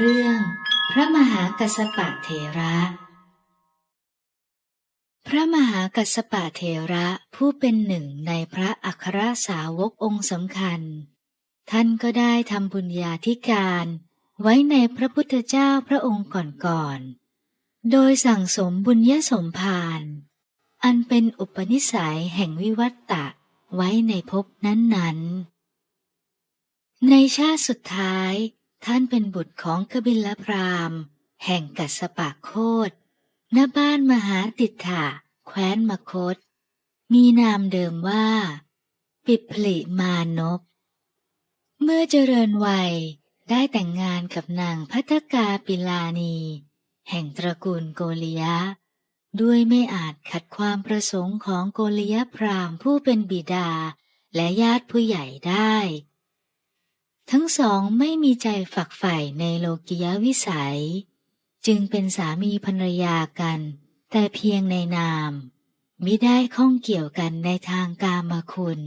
เรื่อง พระมหากัสสปะเถระ พระมหากัสสปะเถระผู้เป็นหนึ่งในพระอัครสาวกองค์สำคัญ ท่านก็ได้ทำบุญญาธิการไว้ในพระพุทธเจ้าพระองค์ก่อนๆ โดยสั่งสมบุญยสมภาร อันเป็นอุปนิสัยแห่งวิวัตตะไว้ในภพนั้นๆ ในชาติสุดท้าย ท่านเป็นบุตรของกบิลพรามแห่งกัสปะโคดณบ้านมหาติถะแคว้นมคต มีนามเดิมว่า ปิพลิมานพเมื่อเจริญวัยได้แต่งงานกับนางพัทกาปิลานี แห่งตระกูลโกริยะ ด้วยไม่อาจขัดความประสงค์ของโกริยพรามผู้เป็นบิดาและญาติผู้ใหญ่ได้ ทั้งสองไม่มีใจฝักใฝ่ในโลกิยวิสัย จึงเป็นสามีภรรยากัน แต่เพียงในนามมิได้ข้องเกี่ยวกันในทางกามคุณ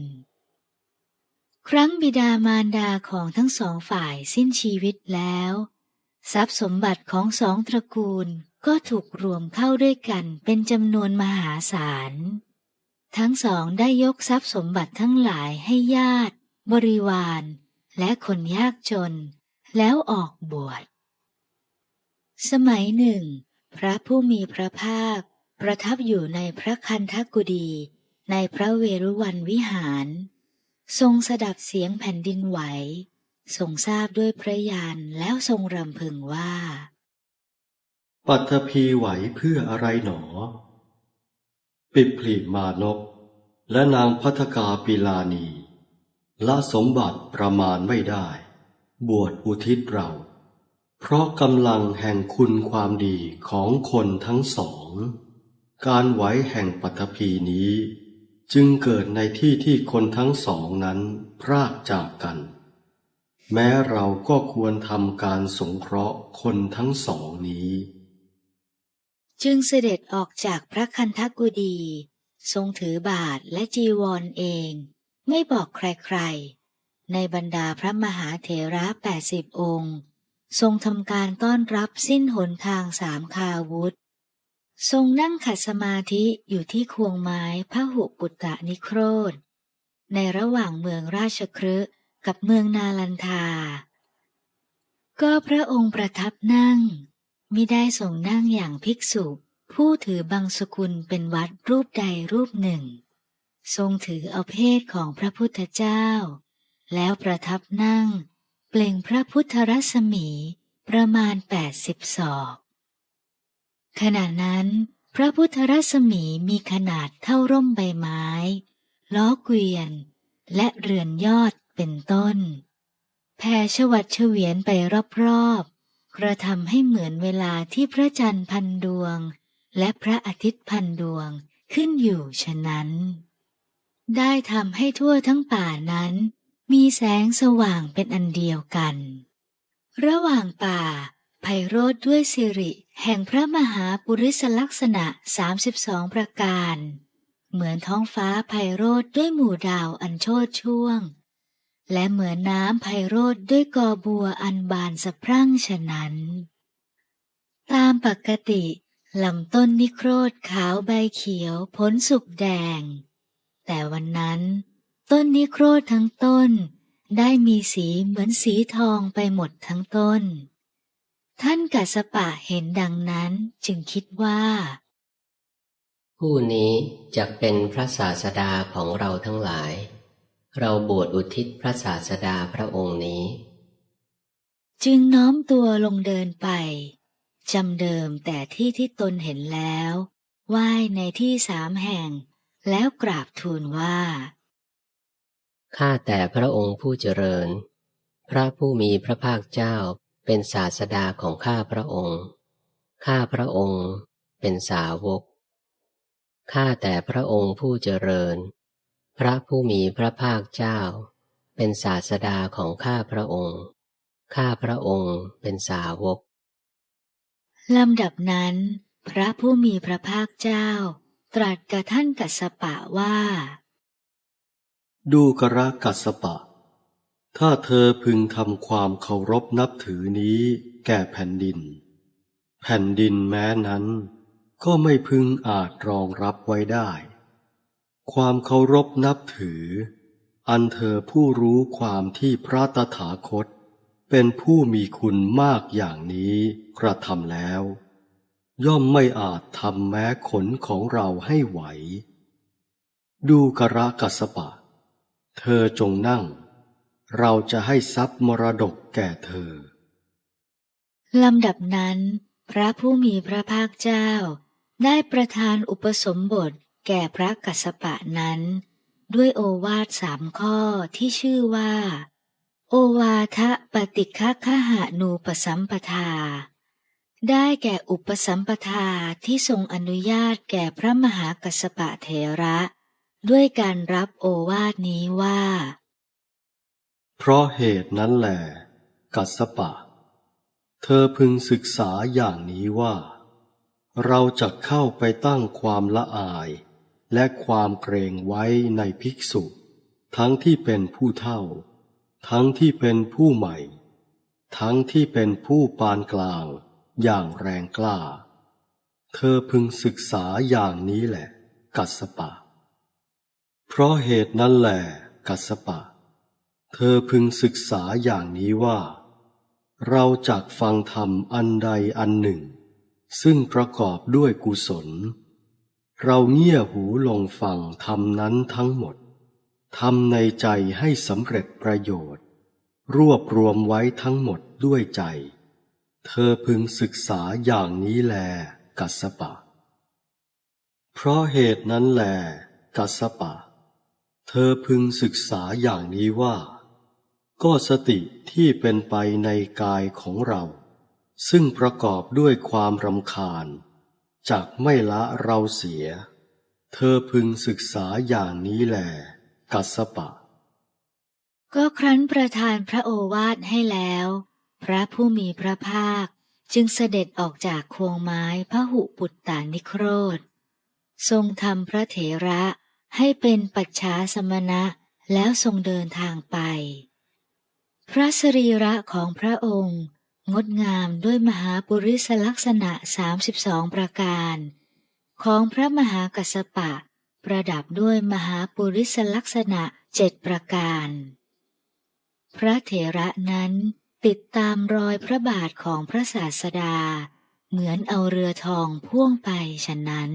ครั้งบิดามารดาของทั้งสองฝ่ายสิ้นชีวิตแล้ว ทรัพย์สมบัติของสองตระกูลก็ถูกรวมเข้าด้วยกันเป็นจำนวนมหาศาล ทั้งสองได้ยกทรัพย์สมบัติทั้งหลายให้ญาติ บริวาร และคนยากจน แล้วออกบวช สมัยหนึ่ง พระผู้มีพระภาค ประทับอยู่ในพระคันธกุดี ในพระเวรุวันวิหาร ทรงสดับเสียงแผ่นดินไหว ทรงทราบด้วยพระญาณแล้วทรงรำพึงว่า ปัทภีไหวเพื่ออะไรหนอ ปิพลีมานกและนางพัทกาปิลานี ละสมบัติประมาณไม่ได้ บวชอุทิศเรา เพราะกำลังแห่งคุณความดีของคนทั้งสอง การไหวแห่งปัทภีนี้ จึงเกิดในที่ที่คนทั้งสองนั้นพรากจากกัน แม้เราก็ควรทำการสงเคราะห์คนทั้งสองนี้ จึงเสด็จออกจากพระคันธกุดี ทรงถือบาทและจีวรเอง ไม่บอกใครๆ ในบรรดาพระมหาเถระแปดสิบองค์ ทรงทำการต้อนรับสิ้นหนทางสามคาวุธ ทรงนั่งขัดสมาธิอยู่ที่ควงไม้พระหุปุตตะนิโครธ ในระหว่างเมืองราชครืกับเมืองนาลันทา ก็พระองค์ประทับนั่ง มิได้ทรงนั่งอย่างภิกษุ ผู้ถือบังสกุลเป็นวัดรูปใดรูปหนึ่ง ทรงถือเอาเพศของพระพุทธเจ้า แล้วประทับนั่ง เปล่งพระพุทธรัศมีประมาณแปดสิบศอก ขณะนั้นพระพุทธรัศมีมีขนาดเท่าร่มใบไม้ ล้อเกวียน และเรือนยอดเป็นต้น แผ่ชวัดเฉวียนไปรอบๆ กระทำให้เหมือนเวลาที่พระจันทร์พันดวง และพระอาทิตย์พันดวงขึ้นอยู่ฉะนั้น ได้ทำให้ทั่วทั้งป่านั้น มีแสงสว่างเป็นอันเดียวกัน ระหว่างป่าไพโรธด้วยสิริแห่งพระมหาปุริสลักษณะ 32 ประการ เหมือนท้องฟ้าไพโรธด้วยหมู่ดาวอันโชดช่วง และเหมือนน้ำไพโรธด้วยกอบัวอันบานสะพรั่งฉะนั้น ตามปกติลำต้นนิโครธขาวใบเขียวผลสุกแดง แต่วันนั้น ต้นนิโครธทั้งต้น ได้มีสีเหมือนสีทองไปหมดทั้งต้น ท่านกัสปะเห็นดังนั้นจึงคิดว่า ผู้นี้จะเป็นพระศาสดาของเราทั้งหลาย เราบวชอุทิศพระศาสดาพระองค์นี้ จึงน้อมตัวลงเดินไปจำเดิมแต่ที่ที่ตนเห็นแล้วไหว้ในที่สามแห่ง แล้วกราบทูลว่า ข้าแต่พระองค์ผู้เจริญ พระผู้มีพระภาคเจ้าเป็นศาสดาของข้าพระองค์ ข้าพระองค์เป็นสาวก ข้าแต่พระองค์ผู้เจริญ พระผู้มีพระภาคเจ้า เป็นศาสดาของข้าพระองค์ ข้าพระองค์เป็นสาวกลำดับนั้น พระผู้มีพระภาคเจ้า ตรัสกับท่านกัสปะว่า ดูกระกัสปะ ถ้าเธอพึงทำความเคารพนับถือนี้แก่แผ่นดิน แผ่นดินแม้นั้น ก็ไม่พึงอาจรองรับไว้ได้ ความเคารพนับถือ อันเธอผู้รู้ความที่พระตถาคต เป็นผู้มีคุณมากอย่างนี้กระทำแล้ว ย่อมไม่อาจทำแม้ขนของเราให้ไหว ดูกระกัสปะ เธอจงนั่ง เราจะให้ทรัพย์มรดกแก่เธอ ลำดับนั้น พระผู้มีพระภาคเจ้า ได้ประทานอุปสมบทแก่พระกัสปะนั้น ด้วยโอวาทสามข้อที่ชื่อว่า โอวาทะปฏิฆะหานูปสัมปทา ได้แก่อุปสัมปทาที่ทรงอนุญาตแก่พระมหากัสสปะเถระ ด้วยการรับโอวาทนี้ว่า เพราะเหตุนั้นแหลกัสสปะ เธอพึงศึกษาอย่างนี้ว่า เราจะเข้าไปตั้งความละอาย และความเกรงไว้ในภิกษุ ทั้งที่เป็นผู้เท่า ทั้งที่เป็นผู้ใหม่ ทั้งที่เป็นผู้ปานกลาง อย่างแรงกล้า เธอพึงศึกษาอย่างนี้แหละ กัสปะ เพราะเหตุนั้นแหละกัสปะ เธอพึงศึกษาอย่างนี้ว่า เราจักฟังธรรมอันใดอันหนึ่ง ซึ่งประกอบด้วยกุศล เราเงี่ยหูลงฟังธรรมนั้นทั้งหมดทำในใจให้สำเร็จประโยชน์ รวบรวมไว้ทั้งหมดด้วยใจ เธอพึงศึกษาอย่างนี้แล กัสปะ เพราะเหตุนั้นแล กัสปะ เธอพึงศึกษาอย่างนี้ว่า ก็สติที่เป็นไปในกายของเรา ซึ่งประกอบด้วยความรำคาญจากไม่ละเราเสีย เธอพึงศึกษาอย่างนี้แล กัสสปะ ก็ครั้นประทานพระโอวาทให้แล้ว พระผู้มีพระภาคจึงเสด็จออกจากควงไม้พระหุปุตตานิโครธ ทรงทำพระเถระให้เป็นปัจฉาสมณะแล้วทรงเดินทางไป พระสรีระของพระองค์ งดงามด้วยมหาปุริสลักษณะ 32 ประการ ของพระมหากัสสปะ ประดับด้วยมหาปุริสลักษณะเจ็ดประการ พระเถระนั้น ติดตามรอยพระบาทของพระศาสดา เหมือนเอาเรือทองพ่วงไปฉะนั้น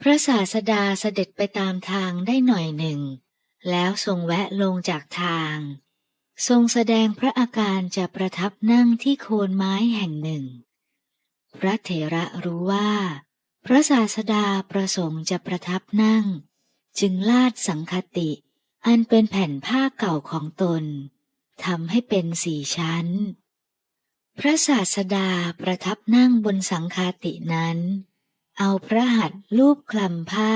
พระศาสดาเสด็จไปตามทางได้หน่อยหนึ่ง แล้วทรงแวะลงจากทาง ทรงแสดงพระอาการจะประทับนั่งที่โคนไม้แห่งหนึ่ง พระเถระรู้ว่า พระศาสดาประสงค์จะประทับนั่ง จึงลาดสังคติ อันเป็นแผ่นผ้าเก่าของตน ทำให้เป็นสี่ชั้น พระศาสดาประทับนั่งบนสังคาตินั้น เอาพระหัตถ์ลูบคลำผ้า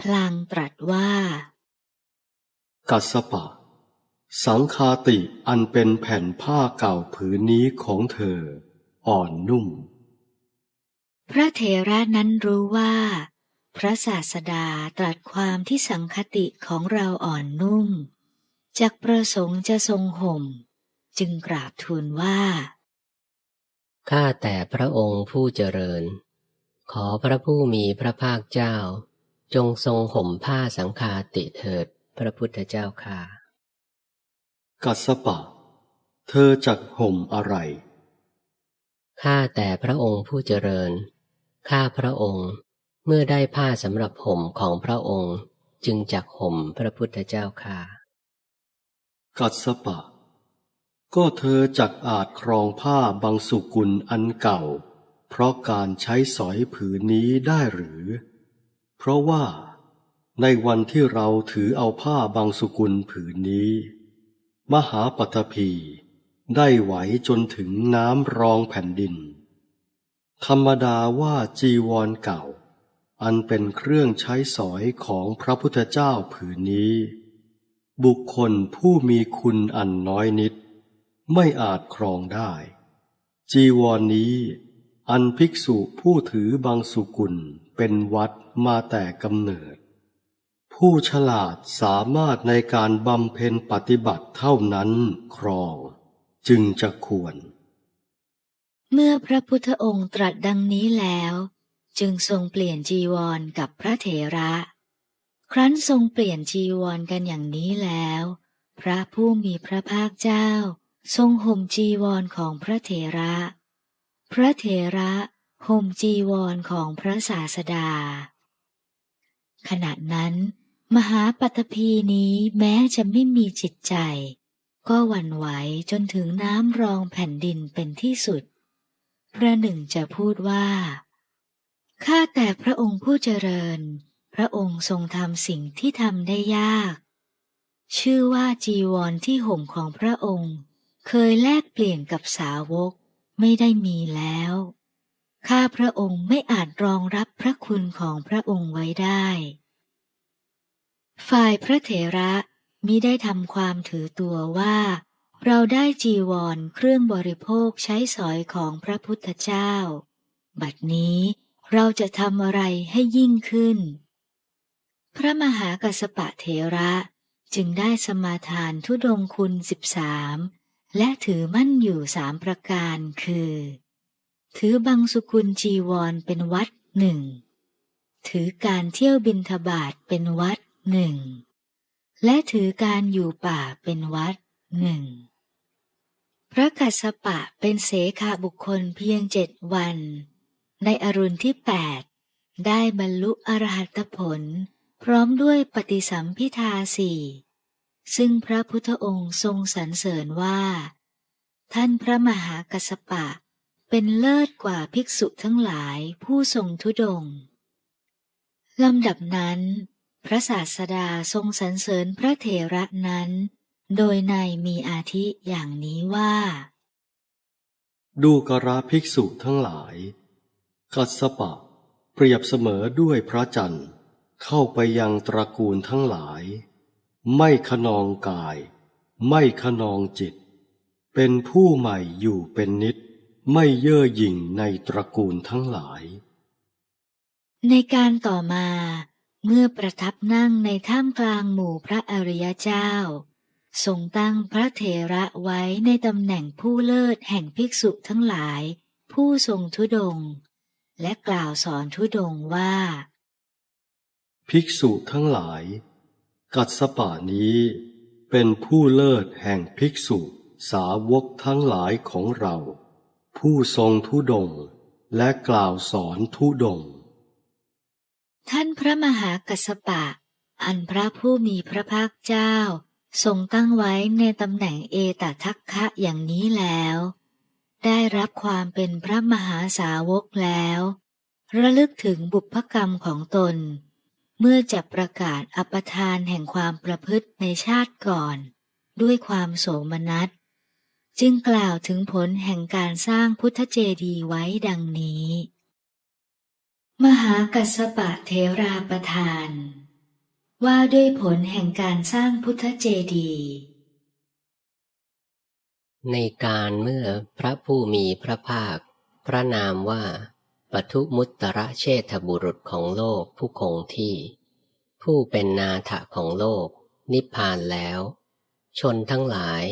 พลางตรัสว่า กัสสปะ สังคาติอันเป็นแผ่นผ้าเก่าผืนนี้ของเธอ อ่อนนุ่ม พระเถระนั้นรู้ว่า พระศาสดาตรัสความที่สังคติของเราอ่อนนุ่ม จากประสงค์จะทรงห่ม จึงกราบทูลว่า ข้าแต่พระองค์ผู้เจริญ ขอพระผู้มีพระภาคเจ้า จงทรงห่มผ้าสังฆาติเถิดพระพุทธเจ้าค่ะ กัสสปะ เธอจักห่มอะไร ข้าแต่พระองค์ผู้เจริญ ข้าพระองค์เมื่อได้ผ้าสำหรับห่มของพระองค์ จึงจักห่มพระพุทธเจ้าค่ะ กัสปะ ก็เธอจักอาจครองผ้าบางสุกุลอันเก่า เพราะการใช้สอยผืนนี้ได้หรือ เพราะว่า ในวันที่เราถือเอาผ้าบางสุกุลผืนนี้ มหาปัตภีได้ไหวจนถึงน้ำรองแผ่นดิน ธรรมดาว่าจีวรเก่า อันเป็นเครื่องใช้สอยของพระพุทธเจ้าผืนนี้ บุคคลผู้มีคุณอันน้อยนิด ไม่อาจครองได้ จีวรนนี้ อันภิกษุผู้ถือบางสุกุลเป็นวัดมาแต่กำเนิดผผู้ฉลาดสามารถในการบำเพ็ญปฏิบัติเท่านั้นครอง จึงจะควร เมื่อพระพุทธองค์ตรัสดังนี้แล้ว จึงทรงเปลี่ยนจีวรกับพระเถระ ครั้นทรงเปลี่ยนจีวรกันอย่างนี้แล้ว พระผู้มีพระภาคเจ้า ทรงห่มจีวรของพระเถระ พระเถระห่มจีวรของพระศาสดา ขณะนั้น มหาปัตภีนี้แม้จะไม่มีจิตใจ ก็หวั่นไหวจนถึงน้ำรองแผ่นดินเป็นที่สุด พระหนึ่งจะพูดว่า ข้าแต่พระองค์ผู้เจริญ พระองค์ทรงทำสิ่งที่ทำได้ยาก ชื่อว่าจีวรที่ห่มของพระองค์ เคยแลกเปลี่ยนกับสาวกไม่ได้มีแล้ว ข้าพระองค์ไม่อาจรองรับพระคุณของพระองค์ไว้ได้ ฝ่ายพระเถระมิได้ทำความถือตัวว่า เราได้จีวรเครื่องบริโภคใช้สอยของพระพุทธเจ้า บัดนี้เราจะทำอะไรให้ยิ่งขึ้น พระมหากัสสปะเถระจึงได้สมาทานทุดงคุณสิบสามและถือมั่นอยู่สามประการคือ ถือบังสุกุลจีวรเป็นวัดหนึ่ง ถือการเที่ยวบินทบาทเป็นวัดหนึ่ง และถือการอยู่ป่าเป็นวัดหนึ่ง พระกัสสปะเป็นเสขาบุคคลเพียงเจ็ดวัน ในอรุณที่แปดได้บรรลุอรหัตผล พร้อมด้วยปฏิสัมพิทาสี่ซึ่งพระพุทธองค์ทรงสรรเสริญว่า ท่านพระมหากัสปะ เป็นเลิศกว่าภิกษุทั้งหลายผู้ทรงทุดงลำดับนั้น พระศาสดาทรงสรรเสริญพระเถระนั้น โดยในมีอาทิอย่างนี้ว่า ดูกราภิกษุทั้งหลาย กัสสปะ เปรียบเสมอด้วยพระจันทร์ เข้าไปยังตระกูลทั้งหลาย ไม่ขนองกาย ไม่ขนองจิต เป็นผู้ใหม่อยู่เป็นนิด ไม่เย่อหยิ่งในตระกูลทั้งหลาย ในการต่อมาเมื่อประทับนั่งในท่ามกลางหมู่พระอริยเจ้า ทรงตั้งพระเถระไว้ในตำแหน่งผู้เลิศแห่งภิกษุทั้งหลาย ผู้ทรงทุดง และกล่าวสอนทุดงว่า ภิกษุทั้งหลาย กัสปะนี้เป็นผู้เลิศแห่งภิกษุสาวกทั้งหลายของเรา ผู้ทรงทุดงและกล่าวสอนทุดง ท่านพระมหากัสสปะ อันพระผู้มีพระภาคเจ้า ทรงตั้งไว้ในตำแหน่งเอตทัคคะอย่างนี้แล้ว ได้รับความเป็นพระมหาสาวกแล้ว ระลึกถึงบุพกรรมของตน เมื่อจะประกาศอปทานแห่งความประพฤติในชาติก่อน ด้วยความโสมนัส จึงกล่าวถึงผลแห่งการสร้างพุทธเจดีย์ไว้ดังนี้ มหากัสปะเทราประทาน ว่าด้วยผลแห่งการสร้างพุทธเจดีย์ในการเมื่อพระผู้มีพระภาค พระนามว่า ปทุมุตตระเชษฐบุรุษของโลกผู้คงที่ ผู้เป็นนาถะของโลก นิพพานแล้ว ชนทั้งหลาย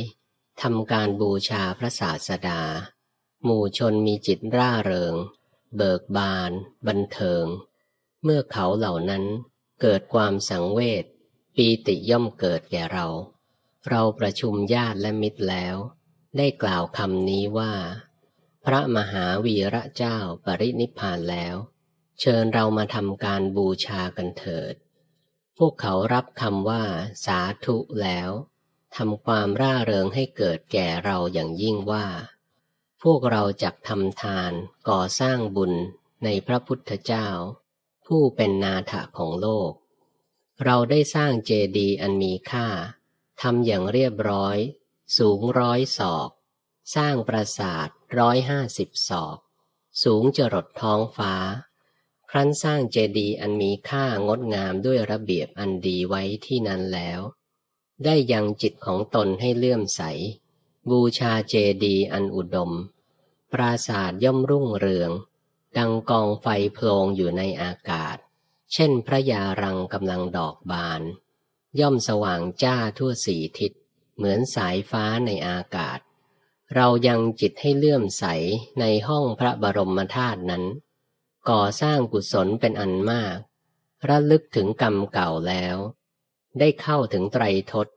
ทำการบูชาพระศาสดา หมู่ชนมีจิตร่าเริง เบิกบาน บันเทิง เมื่อเขาเหล่านั้นเกิดความสังเวชปีติย่อมเกิดแก่เรา เราประชุมญาติและมิตรแล้ว ได้กล่าวคำนี้ว่า พระมหาวีระเจ้าปรินิพพานแล้ว เชิญเรามาทำการบูชากันเถิด พวกเขารับคำว่า สาธุแล้วทำความร่าเริงให้เกิดแก่เราอย่างยิ่งว่า พวกเราจักทำทานก่อสร้างบุญในพระพุทธเจ้า ผู้เป็นนาถะของโลก เราได้สร้างเจดีย์อันมีค่าทำอย่างเรียบร้อย สูงร้อยศอก สร้างปราสาทร้อยห้าสิบศอก สูงจรดท้องฟ้า ครั้นสร้างเจดีย์อันมีค่างดงามด้วยระเบียบอันดีไว้ที่นั้นแล้ว ได้ยังจิตของตนให้เลื่อมใส บูชาเจดีย์อันอุดม ปราสาทย่อมรุ่งเรือง ดังกองไฟโพลงอยู่ในอากาศ เช่นพระยารังกำลังดอกบาน ย่อมสว่างจ้าทั่วสี่ทิศ เหมือนสายฟ้าในอากาศ เรายังจิตให้เลื่อมใสในห้องพระบรมธาตุนั้น ก่อสร้างกุศลเป็นอันมาก ระลึกถึงกรรมเก่าแล้ว ได้เข้าถึงไตรทศ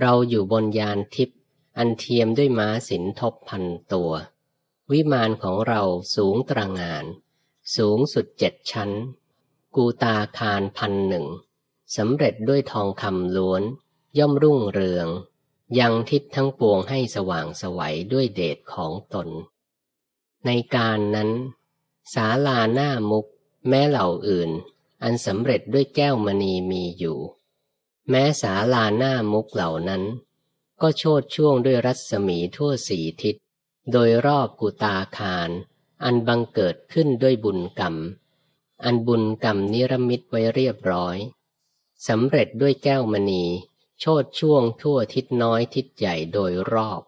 เราอยู่บนยานทิพย์อันเทียมด้วยม้าสินทบพันตัว วิมานของเราสูงตระงาน สูงสุดเจ็ดชั้น กูตาคารพันหนึ่งสำเร็จด้วยทองคำล้วน ย่อมรุ่งเรือง ยังทิศทั้งปวงให้สว่างสวัยด้วยเดชของตน ในการนั้น ศาลาหน้ามุก แม้เหล่าอื่น อันสำเร็จด้วยแก้วมณีมีอยู่ แม้ศาลาหน้ามุกเหล่านั้น ก็โชดช่วงด้วยรัศมีทั่วสี่ทิศ โดยรอบกุตาคาร อันบังเกิดขึ้นด้วยบุญกรรม อันบุญกรรมนิรมิตไว้เรียบร้อยสำเร็จด้วยแก้วมณี โชดช่วงทั่วทิศน้อยทิศใหญ่โดยรอบ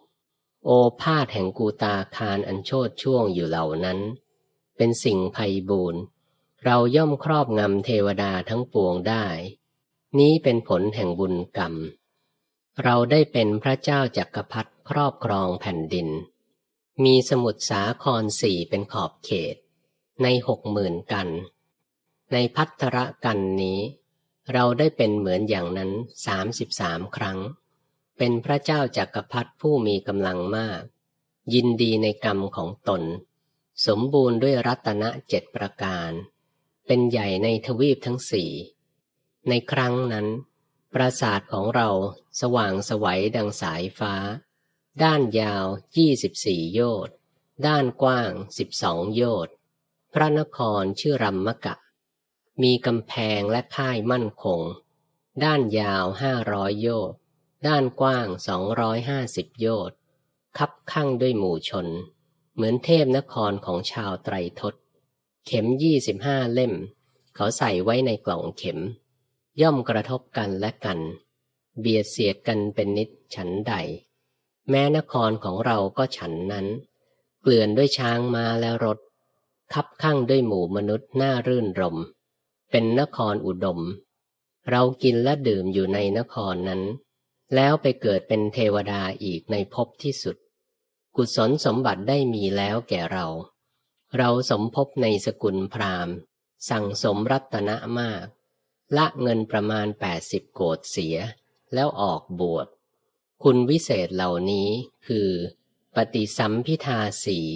โอภาษแห่งกูตาคารอันโชดช่วงอยู่เหล่านั้น เป็นสิ่งไพบูรณ์เราย่อมครอบงำเทวดาทั้งปวงได้ นี้เป็นผลแห่งบุญกรรม เราได้เป็นพระเจ้าจักรพรรดิครอบครองแผ่นดิน มีสมุทรสาครสี่เป็นขอบเขต ในหกหมื่นกัน ในพัทรกันนี้ เราได้เป็นเหมือนอย่างนั้นสามสิบสามครั้ง เป็นพระเจ้าจักรพรรดิผู้มีกำลังมาก ยินดีในกรรมของตน สมบูรณ์ด้วยรัตนะเจ็ดประการ เป็นใหญ่ในทวีปทั้งสี่ในครั้งนั้น ปราสาทของเราสว่างสวัยดังสายฟ้า ด้านยาวยี่สิบสี่โยชน์ด้านกว้างสิบสองโยชน์พระนครชื่อรัมมกะ มีกำแพงและค่ายมั่นคง ด้านยาวห้าร้อยโยชน์ด้านกว้างสองร้อยห้าสิบโยชน์คับข้างด้วยหมู่ชน เหมือนเทพนครของชาวไตรทศ เข็มยี่สิบห้าเล่ม เขาใส่ไว้ในกล่องเข็ม ย่อมกระทบกันและกัน เบียดเสียดกันเป็นนิดฉันใด แม้นครของเราก็ฉันนั้น เกลื่อนด้วยช้างมาและรถ คับข้างด้วยหมู่มนุษย์น่ารื่นรม เป็นนครอุดม เรากินและดื่มอยู่ในนครนั้น แล้วไปเกิดเป็นเทวดาอีกในภพที่สุด กุศลสมบัติได้มีแล้วแก่เรา เราสมภพในสกุลพราหมณ์ สั่งสมรัตนะมาก ละเงินประมาณแปดสิบโกดเสีย แล้วออกบวช คุณวิเศษเหล่านี้คือ ปฏิสัมพิทาสี่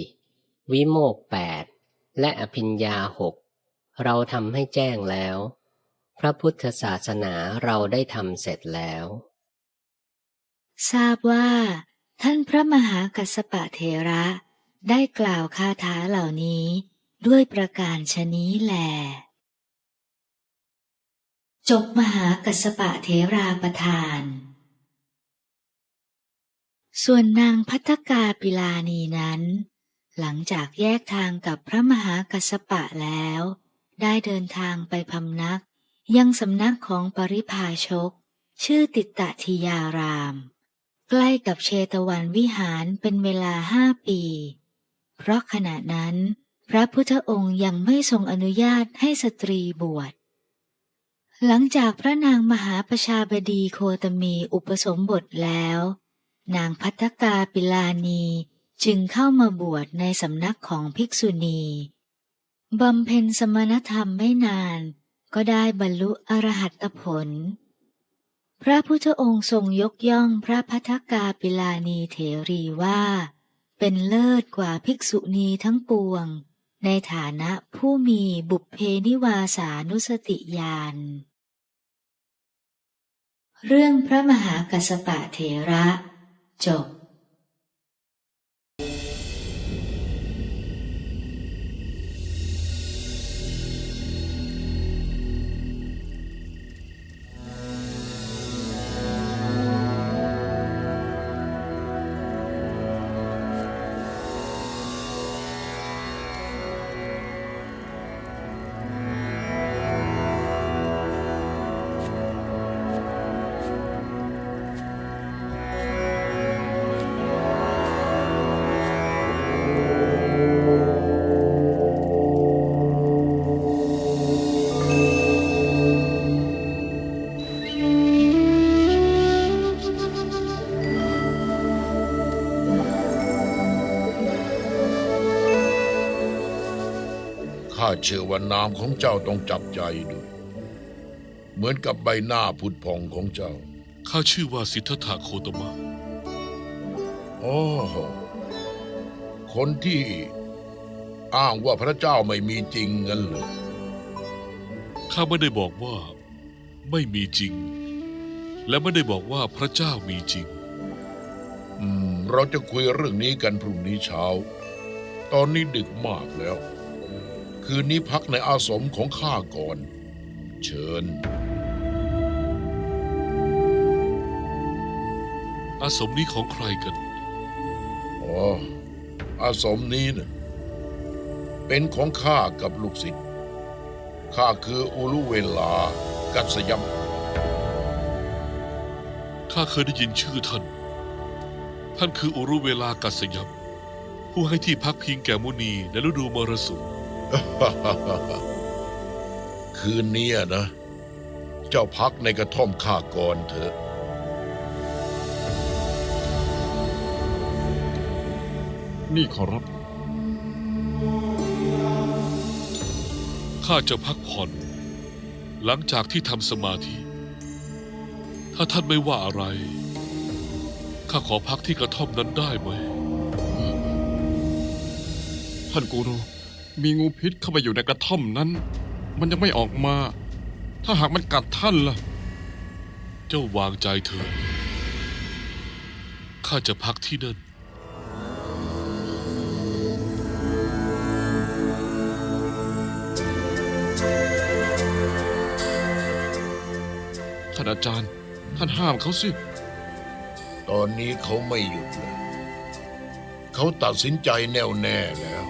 วิโมกแปดและอภิญญาหก เราทำให้แจ้งแล้ว พระพุทธศาสนาเราได้ทำเสร็จแล้ว ทราบว่า ท่านพระมหากัสปะเทระได้กล่าวคาถาเหล่านี้ด้วยประการชนี้แลจบมหากัสปะเทราประทาน ส่วนนางพัฒกาปิลานีนั้น หลังจากแยกทางกับพระมหากัสปะแล้ว ได้เดินทางไปพำนัก ยังสำนักของปริพาชก ชื่อติตตทิยาราม ใกล้กับเชตวันวิหารเป็นเวลาห้าปี เพราะขณะนั้น พระพุทธองค์ยังไม่ทรงอนุญาตให้สตรีบวชหลังจากพระนางมหาประชาบดีโคตมีอุปสมบทแล้ว นางพัฒกาปิลานีจึงเข้ามาบวชในสำนักของภิกษุณี บำเพ็ญสมณธรรมไม่นาน ก็ได้บรรลุอรหัตผล พระพุทธองค์ทรงยกย่องพระพัฒกาปิลานีเถรีว่า เป็นเลิศกว่าภิกษุณีทั้งปวง ในฐานะผู้มีบุพเพนิวาสานุสติญาณเรื่องพระมหากัสสปะเถระ จบ เชื่อว่านามของเจ้าต้องจับใจด้วย เหมือนกับใบหน้าผุดผ่องของเจ้า ข้าชื่อว่าสิทธัตถะโคตมะโอ้โหคนที่อ้างว่าพระเจ้าไม่มีจริงงั้นเลยข้าไม่ได้บอกว่า ไม่มีจริง และไม่ได้บอกว่าพระเจ้ามีจริง อืม เราจะคุยเรื่องนี้กันพรุ่งนี้เช้า ตอนนี้ดึกมากแล้ว คืนนี้พักในอาสมของข้าก่อน เชิญ อาสมนี้ของใครกัน อ๋อ อาสมนี้นะเป็นของข้ากับลูกศิษย์ ข้าคืออุลุเวลา กัสยมข้าเคยได้ยินชื่อท่าน ท่านคืออุรุเวลากัสยมผู้ให้ที่พักพิงแก่มุนีในฤดูมรสุม คืนนี้นะ เจ้าพักในกระท่อมข้าก่อนเถอะ นี่ขอรับ ข้าจะพักผ่อน หลังจากที่ทำสมาธิ ถ้าท่านไม่ว่าอะไร ข้าขอพักที่กระท่อมนั้นได้ไหม ท่านกูรู มีงูพิษเข้าไปอยู่ในกระท่อมนั้น มันยังไม่ออกมา ถ้าหากมันกัดท่านล่ะ เจ้าวางใจเถิดข้าจะพักที่นั่นท่านอาจารย์ ท่านห้ามเขาสิ ตอนนี้เขาไม่หยุดเลย เขาตัดสินใจแน่วแน่แล้ว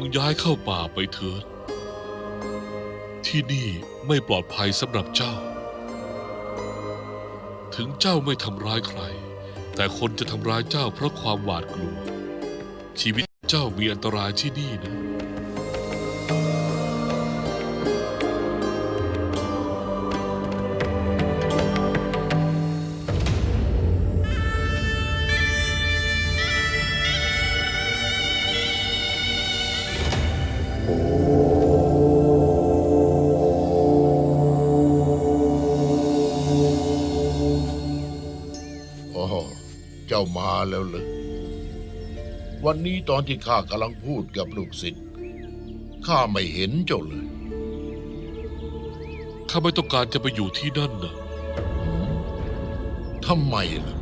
งย้ายเข้าป่าไปเถิด ที่นี่ไม่ปลอดภัยสำหรับเจ้า ถึงเจ้าไม่ทำร้ายใคร แต่คนจะทำร้ายเจ้าเพราะความหวาดกลัว ชีวิตเจ้ามีอันตรายที่นี่นะ แล้วเหรอวันนี้ตอนที่ข้ากำลังพูดกับลูกศิษย์ข้าไม่เห็นเจ้าเลยข้าไม่ต้องการจะไปอยู่ที่นั่นนะทำไมล่ะ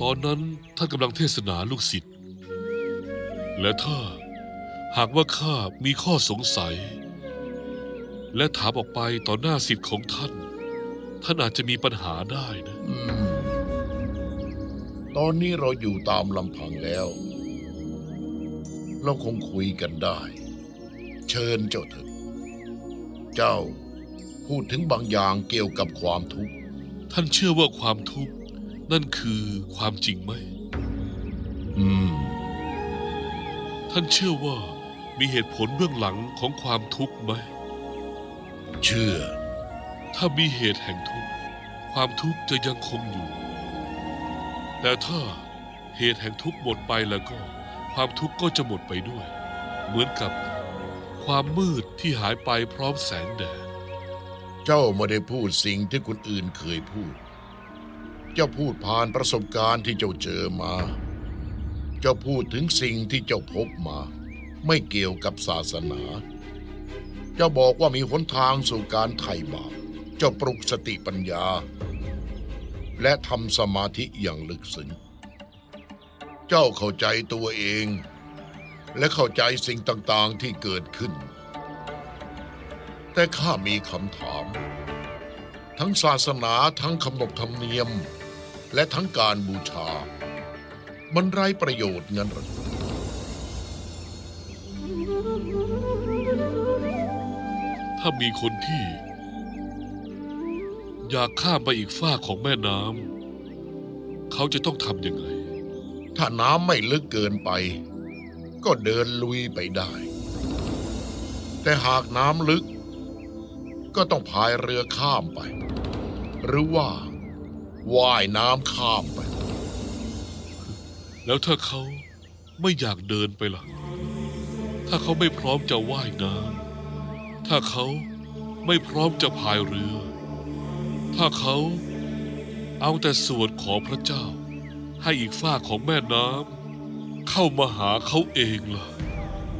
ตอนนั้นท่านกำลังเทศนาลูกศิษย์ และถ้าหากว่าข้ามีข้อสงสัย และถามออกไปต่อหน้าศิษย์ของท่าน ท่านอาจจะมีปัญหาได้นะอืมตอนนี้เราอยู่ตามลำพังแล้ว เราคงคุยกันได้ เชิญเจ้าเถอะเจ้าพูดถึงบางอย่างเกี่ยวกับความทุกข์ ท่านเชื่อว่าความทุกข์ นั่นคือความจริงไหม อืม ท่านเชื่อว่ามีเหตุผลเบื้องหลังของความทุกข์ไหม เชื่อ ถ้ามีเหตุแห่งทุกข์ ความทุกข์จะยังคงอยู่ แต่ถ้าเหตุแห่งทุกข์หมดไปแล้วก็ ความทุกข์ก็จะหมดไปด้วย เหมือนกับความมืดที่หายไปพร้อมแสงแดด เจ้าไม่ได้พูดสิ่งที่คนอื่นเคยพูด เจ้าพูดผ่านประสบการณ์ที่เจ้าเจอมา เจ้าพูดถึงสิ่งที่เจ้าพบมา ไม่เกี่ยวกับศาสนา เจ้าบอกว่ามีหนทางสู่การไถ่บาป เจ้าปลุกสติปัญญา และทำสมาธิอย่างลึกซึ้ง เจ้าเข้าใจตัวเอง และเข้าใจสิ่งต่างๆที่เกิดขึ้น แต่ข้ามีคำถาม ทั้งศาสนาทั้งคำนบธรรมเนียม และทั้งการบูชา มันไร้ประโยชน์งั้นหรือ ถ้ามีคนที่ อยากข้ามไปอีกฝ้ากของแม่น้ำเขาจะต้องทำยังไง ถ้าน้ำไม่ลึกเกินไป ก็เดินลุยไปได้ แต่หากน้ำลึก ก็ต้องพายเรือข้ามไป หรือว่าว่ายน้ำข้ามไป แล้วถ้าเขาไม่อยากเดินไปล่ะ ถ้าเขาไม่พร้อมจะว่ายน้ำ ถ้าเขาไม่พร้อมจะพายเรือ ถ้าเขาเอาแต่สวดขอพระเจ้า ให้อีกฝ้ากของแม่น้ำเข้ามาหาเขาเองล่ะ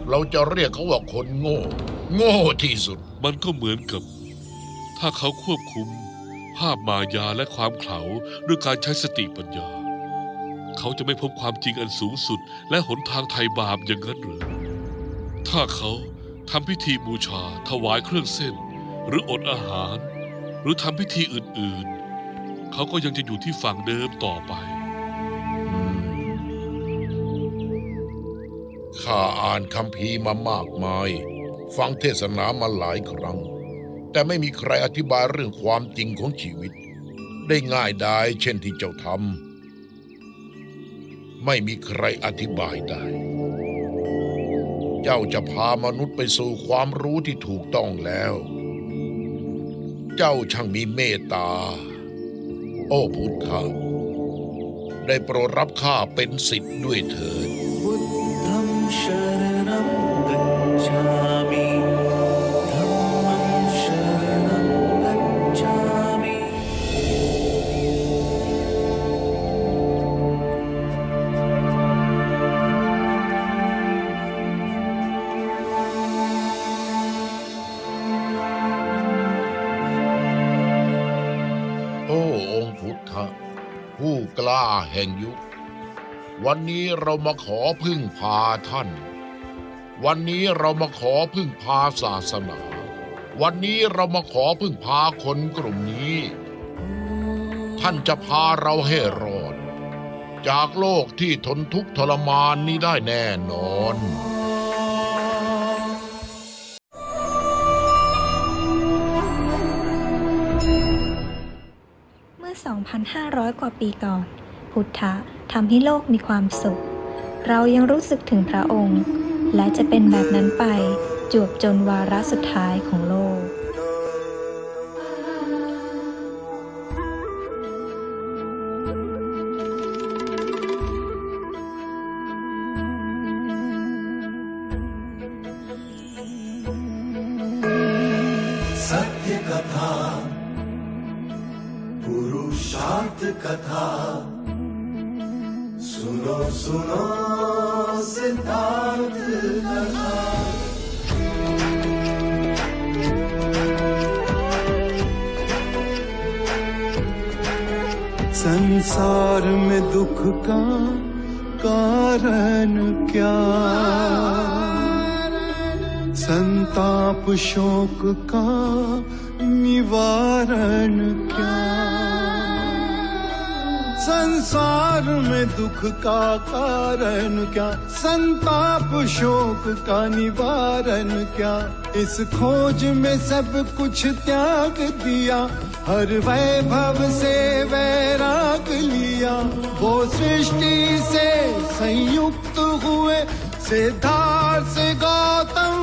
เราจะเรียกเขาว่าคนโง่ โง่ที่สุด มันก็เหมือนกับ ถ้าเขาควบคุมภาพมายาและความเขลาด้วยการใช้สติปัญญา เขาจะไม่พบความจริงอันสูงสุดและหนทางไถ่บาปอย่างนั้นหรือ ถ้าเขา ทำพิธีบูชาถวายเครื่องเส้น หรืออดอาหาร หรือทำพิธีอื่นๆ เขาก็ยังจะอยู่ที่ฝั่งเดิมต่อไป ข้าอ่านคำพีร์มามากมาย ฟังเทศนามาหลายครั้ง แต่ไม่มีใครอธิบายเรื่องความจริงของชีวิต ได้ง่ายดายเช่นที่เจ้าทำไม่มีใครอธิบายได้ เจ้าจะพามนุษย์ไปสู่ความรู้ที่ถูกต้องแล้ว เจ้าช่างมีเมตตา โอ้พุทธะได้โปรดรับข้าเป็นสิทธิ์ด้วยเถิดพุทธังชรณังกัจฉา วันนี้เรามาขอพึ่งพาท่าน วันนี้เรามาขอพึ่งพาศาสนา วันนี้เรามาขอพึ่งพาคนกลุ่มนี้ ท่านจะพาเราให้รอด จากโลกที่ทนทุกข์ทรมานนี้ได้แน่นอนเมื่อ 2,500 กว่าปีก่อน พุทธะทำให้โลกมีความสุข เรายังรู้สึกถึงพระองค์ และจะเป็นแบบนั้นไปจวบจนวาระสุดท้ายของโลก संसार में दुख का कारण क्या? संताप शोक का निवारण क्या? संसार में दुख का कारण क्या? संताप शोक का निवारण क्या? इस खोज में सब कुछ त्याग दिया। हर वैभव से वैराग लिया वो सृष्टि से संयुक्त हुए सिद्धार्थ से गौतम